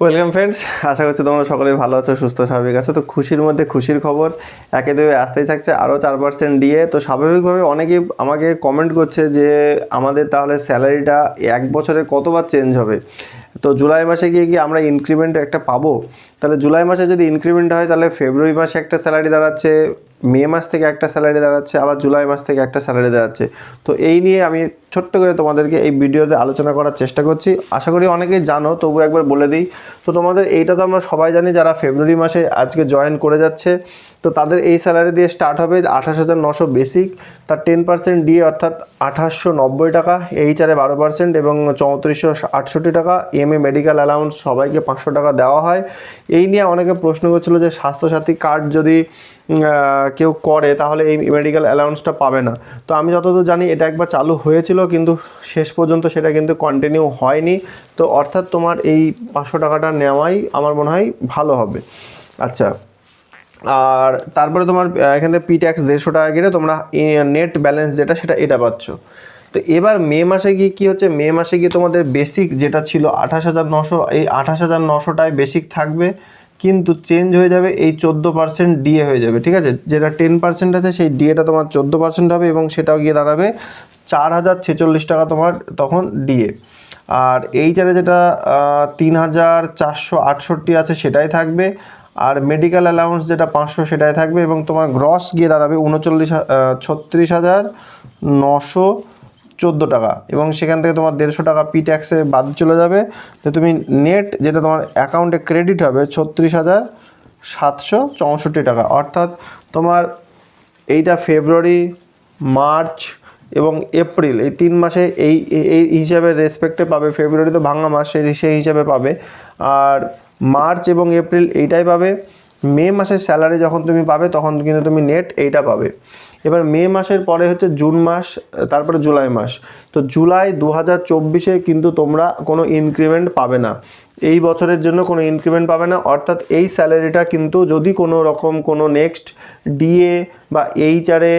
Welcome friends আশা করছি তোমরা সকলেই ভালো আছো, সুস্থ, স্বাভাবিক আছো। তো খুশির মধ্যে খুশির খবর। একে দুয়ে আসতেই থাকছে আরও চার পার্সেন্ট দিয়ে। তো স্বাভাবিকভাবে অনেকেই আমাকে কমেন্ট করছে যে, আমাদের তাহলে স্যালারিটা এক বছরে কতবার চেঞ্জ হবে? তো জুলাই মাসে গিয়ে কি আমরা ইনক্রিমেন্ট একটা পাবো? তাহলে জুলাই মাসে যদি ইনক্রিমেন্ট হয়, তাহলে ফেব্রুয়ারি মাসে একটা স্যালারি দাঁড়াচ্ছে। মে মাস থেকে একটা স্যালারি দাঁড়াচ্ছে, আবার জুলাই মাস থেকে একটা স্যালারি দাঁড়াচ্ছে। তো এই নিয়ে আমি ছোট্ট করে তোমাদেরকে এই ভিডিওতে আলোচনা করার চেষ্টা করছি। আশা করি অনেকেই জানো তবু একবার বলে দিই। তো তোমাদের এইটা তো আমরা সবাই জানি যারা ফেব্রুয়ারি মাসে আজকে জয়েন করে যাচ্ছে, তো তাদের এই স্যালারি দিয়ে স্টার্ট হবে আঠাশ হাজার নশো বেসিক তার টেন পার্সেন্ট দিয়ে অর্থাৎ আঠাশশো নব্বই টাকা এইচআরে বারো পার্সেন্ট এবং চৌত্রিশশো আটষট্টি টাকা এম এ মেডিকেল অ্যালাউন্স সবাইকে পাঁচশো টাকা দেওয়া হয়। এই নিয়ে অনেকে প্রশ্ন করছিল যে স্বাস্থ্যসাথী কার্ড যদি কেউ করে, তাহলে এই মেডিকেল অ্যালাউন্সটা পাবে না। তো আমি যতদূর জানি এটা একবার চালু হয়েছিল, কিন্তু শেষ পর্যন্ত সেটা কিন্তু কন্টিনিউ হয়নি। তো অর্থাৎ তোমার এই পাঁচশো টাকাটা নেওয়াই আমার মনে হয় ভালো হবে। আচ্ছা আর তারপরে তোমার এখান থেকে পি ট্যাক্স দেড়শো টাকা কেটে তোমরা নেট ব্যালেন্স যেটা, সেটা এটা পাচ্ছ। তো এবার মে মাসে গিয়ে কী হচ্ছে? মে মাসে গিয়ে তোমাদের বেসিক যেটা ছিল আঠাশ হাজার নশো, এই আঠাশ হাজার নশোটায় বেসিক থাকবে। কিন্তু চেঞ্জ হয়ে যাবে, এই চোদ্দ পার্সেন্ট ডিএ হয়ে যাবে, ঠিক আছে? যেটা টেন পার্সেন্ট আছে, সেই ডিএটা তোমার চোদ্দ পার্সেন্ট হবে এবং সেটাও গিয়ে দাঁড়াবে চার হাজার ছেচল্লিশ টাকা তোমার তখন ডিএ আর এই চারে যেটা তিন হাজার চারশো আটষট্টি আছে, সেটাই থাকবে। আর মেডিকেল অ্যালাউন্স যেটা পাঁচশো, সেটাই থাকবে এবং তোমার গ্রস গিয়ে দাঁড়াবে উনচল্লিশ ছত্রিশ হাজার নশো চোদ্দ টাকা এবং সেখান থেকে তোমার দেড়শো টাকা পি ট্যাক্সে বাদ চলে যাবে। তো তুমি নেট যেটা তোমার অ্যাকাউন্টে ক্রেডিট হবে ছত্রিশ হাজার সাতশো চৌষট্টি টাকা। অর্থাৎ তোমার এইটা ফেব্রুয়ারি মার্চ এবং এপ্রিল এই তিন মাসে এই, এই- হিসাবে রেসপেক্টে পাবে। ফেব্রুয়ারি তো ভাঙা মাস, সেই হিসাবে পাবে। আর মার্চ এবং এপ্রিল এইটাই পাবে। মে মাসের স্যালারি যখন তুমি পাবে, তখন কিন্তু তুমি নেট এইটা পাবে। এবার মে মাসের পরে হচ্ছে জুন মাস, তারপরে জুলাই মাস। তো জুলাই দু হাজার চব্বিশে কিন্তু তোমরা কোনো ইনক্রিমেন্ট পাবে না। এই বছরের জন্য কোনো ইনক্রিমেন্ট পাবে না। অর্থাৎ এই স্যালারিটা কিন্তু যদি কোনো রকম কোনো নেক্সট ডিএ বা এইচআরে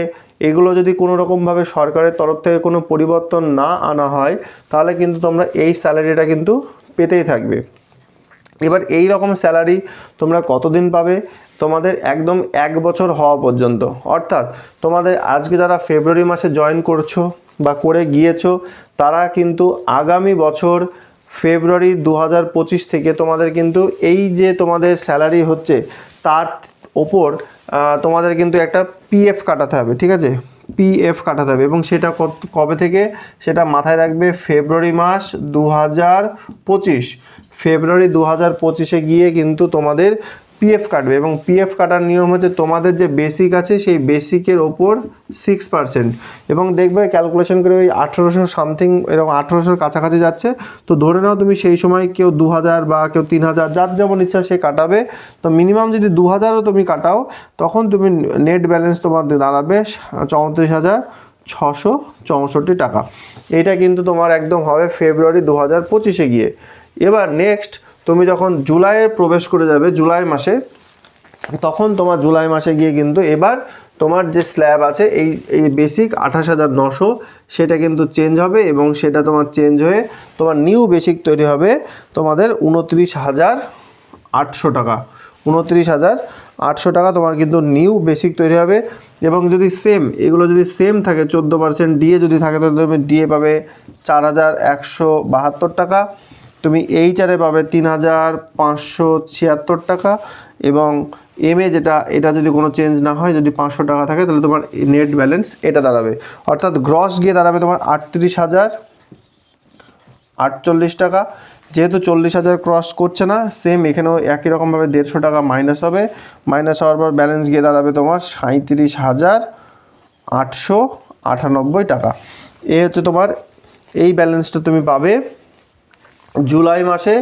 এগুলো যদি কোনো রকমভাবে সরকারের তরফ থেকে কোনো পরিবর্তন না আনা হয়, তাহলে কিন্তু তোমরা এই স্যালারিটা কিন্তু পেতেই থাকবে। এবার এই রকম স্যালারি তোমরা কতদিন পাবে? তোমাদের একদম এক বছর হওয়া পর্যন্ত। অর্থাৎ তোমাদের আজকে যারা ফেব্রুয়ারি মাসে জয়েন করছ বা করে গিয়েছো, তারা কিন্তু আগামী বছর ফেব্রুয়ারি দু হাজার পঁচিশ থেকে তোমাদের কিন্তু এই যে তোমাদের স্যালারি হচ্ছে, তার ওপর তোমাদের কিন্তু একটা পিএফ কাটাতে হবে, ঠিক আছে? পিএফ কাটাতে হবে এবং সেটা কবে থেকে? সেটা মাথায় রাখবে ফেব্রুয়ারি মাস দু পঁচিশ। ফেব্রুয়ারি দু হাজার পঁচিশে গিয়ে কিন্তু তোমাদের পিএফ কাটবে এবং পিএফ কাটার নিয়ম হচ্ছে তোমাদের যে বেসিক আছে সেই বেসিকের ওপর সিক্স পার্সেন্ট এবং দেখবে ক্যালকুলেশন করে ওই আঠেরোশো সামথিং এরকম আঠেরোশোর কাছাকাছি যাচ্ছে। তো ধরে নাও তুমি সেই সময় কেউ দু হাজার বা কেউ তিন হাজার যার যেমন ইচ্ছা সে কাটাবে। তো মিনিমাম যদি দু হাজারও তুমি কাটাও, তখন তুমি নেট ব্যালেন্স তোমার দাঁড়াবে চৌত্রিশ হাজার ছশো চৌষট্টি টাকা। এটা কিন্তু তোমার একদম হবে ফেব্রুয়ারি দু হাজার পঁচিশে গিয়ে। এবার নেক্সট তুমি যখন জুলাইয়ে প্রবেশ করে যাবে, জুলাই মাসে, তখন তোমার জুলাই মাসে গিয়ে কিন্তু এবার তোমার যে স্ল্যাব আছে, এই এই বেসিক আঠাশ হাজার নশো, সেটা কিন্তু চেঞ্জ হবে এবং সেটা তোমার চেঞ্জ হয়ে তোমার নিউ বেসিক তৈরি হবে তোমাদের উনত্রিশ হাজার আটশো টাকা। উনত্রিশ হাজার আটশো টাকা তোমার কিন্তু নিউ বেসিক তৈরি হবে এবং যদি সেম এগুলো যদি সেম থাকে, চোদ্দ পার্সেন্ট ডিএ যদি থাকে, তাহলে তুমি ডিএ পাবে চার হাজার একশো বাহাত্তর টাকা। তুমি এইচআরে পাবে তিন হাজার পাঁচশো ছিয়াত্তর টাকা এবং এম এ যেটা, এটা যদি কোনো চেঞ্জ না হয়, যদি পাঁচশো টাকা থাকে, তাহলে তোমার নেট ব্যালেন্স এটা দাঁড়াবে। অর্থাৎ গ্রস গিয়ে দাঁড়াবে তোমার আটত্রিশ হাজার আটচল্লিশ টাকা। যেহেতু চল্লিশ হাজার ক্রস করছে না সেম এখানেও একই রকমভাবে দেড়শো টাকা মাইনাস হবে। মাইনাস হওয়ার পর ব্যালেন্স গিয়ে দাঁড়াবে তোমার সাঁত্রিশ হাজার আটশো আটানব্বই টাকা। এ হচ্ছে তোমার, এই ব্যালেন্সটা তুমি পাবে। জুলাই মাসে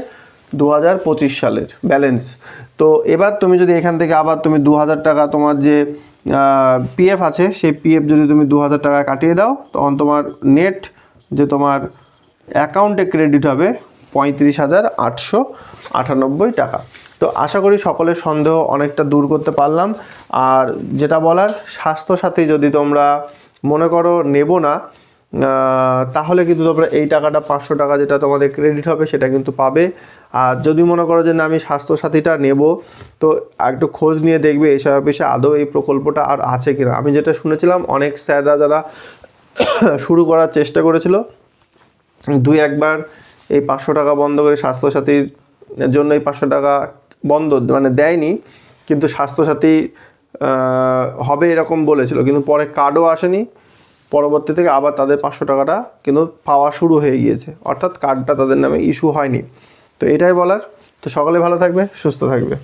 দু হাজার পঁচিশ সালের ব্যালেন্স তো এবার তুমি যদি এখান থেকে আবার তুমি দু হাজার টাকা তোমার যে পিএফ আছে, সেই পিএফ যদি তুমি দু হাজার টাকা কাটিয়ে দাও, তখন তোমার নেট যে তোমার অ্যাকাউন্টে ক্রেডিট হবে পঁয়ত্রিশ হাজার আটশো আটানব্বই টাকা। তো আশা করি সকলের সন্দেহ অনেকটা দূর করতে পারলাম। আর যেটা বলার, স্বাস্থ্যসাথী যদি তোমরা মনে করো নেব না তাহলে কিন্তু তোমরা এই টাকাটা পাঁচশো টাকা যেটা তোমাদের ক্রেডিট হবে সেটা কিন্তু পাবে। আর যদি মনে করো যে না, আমি স্বাস্থ্যসাথীটা নেব, তো একটু খোঁজ নিয়ে দেখবে এইসব অফিসে আদৌ এই প্রকল্পটা আর আছে কিনা। আমি যেটা শুনেছিলাম, অনেক স্যাররা যারা শুরু করার চেষ্টা করেছিল, দুই একবার এই পাঁচশো টাকা বন্ধ করে স্বাস্থ্যসাথীর জন্য এই পাঁচশো টাকা বন্ধ মানে দেয়নি, কিন্তু স্বাস্থ্যসাথী হবে এরকম বলেছিল, কিন্তু পরে কার্ডও আসেনি। পরবর্তী থেকে আবার তাদের পাঁচশো টাকাটা কিন্তু পাওয়া শুরু হয়ে গিয়েছে। অর্থাৎ কার্ডটা তাদের নামে ইস্যু হয়নি। তো এটাই বলার। তো সকলে ভালো থাকবে, সুস্থ থাকবে।